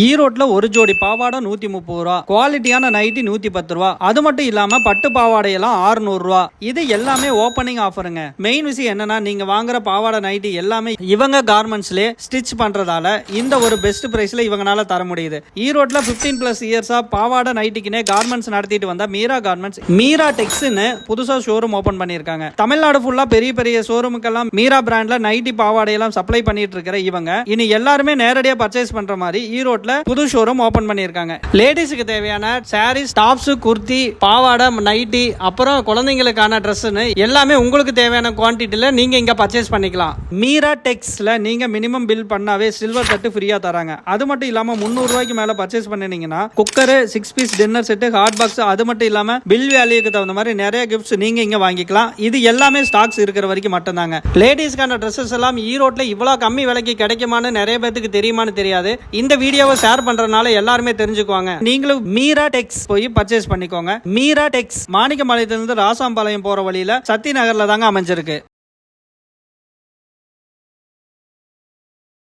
ஈரோட்ல ஒரு ஜோடி பாவாடை நூத்தி முப்பது ரூபா குவாலிட்டியான நைட்டி நூத்தி பத்து ரூபா அது மட்டும் இல்லாம பட்டு பாவாடையெல்லாம் 600 ரூபா. இது எல்லாமே ஓப்பனிங் ஆஃபருங்க மெயின் விஷயம் என்னன்னா நீங்க வாங்குற பாவாடை நைட்டி எல்லாமே இவங்க கார்மெண்ட்ஸ்லேயே ஸ்டிச் பண்றதால இந்த ஒரு பெஸ்ட் பிரைஸ்ல இவங்கனால தர முடியுது. ஈரோட்ல 15 பிளஸ் இயர்ஸா பாவாடை நைட்டிக்குனே கார்மெண்ட்ஸ் நடத்திட்டு வந்த மீரா கார்மெண்ட்ஸ் மீரா டெக்ஸ்னு புதுசா ஷோரூம் ஓபன் பண்ணிருக்காங்க தமிழ்நாடு ஃபுல்லா பெரிய பெரிய ஷோரூமுக்கெல்லாம் மீரா பிராண்ட்ல நைட்டி பாவாடையெல்லாம் சப்ளை பண்ணிட்டு இருக்கிற இவங்க இனி எல்லாருமே நேரடியா பர்ச்சேஸ் பண்ற மாதிரி ஈரோட்ல புது ஷோரூம் ஓபன் பண்ணிருக்காங்க லேடிஸுக்கு தேவையான சாரீஸ் டாப்ஸ் குர்த்தி பாவாடை நைட்டி அப்புறம் குழந்தைங்களுக்கான ட்ரெஸ்ஸுன்னு எல்லாமே உங்களுக்கு தேவையான குவான்டிட்டியில நீங்க இங்க பர்ச்சேஸ் பண்ணிக்கலாம். மீரா டெக்ஸ்ல நீங்க மினிமம் பில் பண்ணாவே சில்வர் தட்டு ஃப்ரீயா தராங்க. அது மட்டும் இல்லாம 300 ரூபாய்க்கு மேல purchase பண்ணினீங்கன்னா cooker six piece dinner set hot box அது மட்டும் இல்லாம பில் வேல்யூக்கு தகுந்த மாதிரி நிறைய கிஃப்ட்ஸ் நீங்க இங்க வாங்கிக்கலாம். இது எல்லாமே ஸ்டாக்ஸ் இருக்கிற வரைக்கும் மட்டும்தாங்க. லேடிஸ்க்கான ட்ரெஸ்ஸஸ் எல்லாம் ஈரோட்ல இவ்வளவு கம்மி விலைக்கு கிடைக்குமான்னு நிறைய பேத்துக்கு தெரியுமான்னு தெரியாது. இந்த வீடியோவை ஷேர் பண்றதுனால எல்லாருமே தெரிஞ்சுக்குவாங்க. நீங்களும் மீரா டெக்ஸ் போய் பர்ச்சேஸ் பண்ணிக்கோங்க. மீரா டெக்ஸ் மாணிக்கம்பாளையத்திலிருந்து ராசாம்பாளையம் போற வழியில சத்தி நகர்ல தாங்க அமைஞ்சிருக்கு.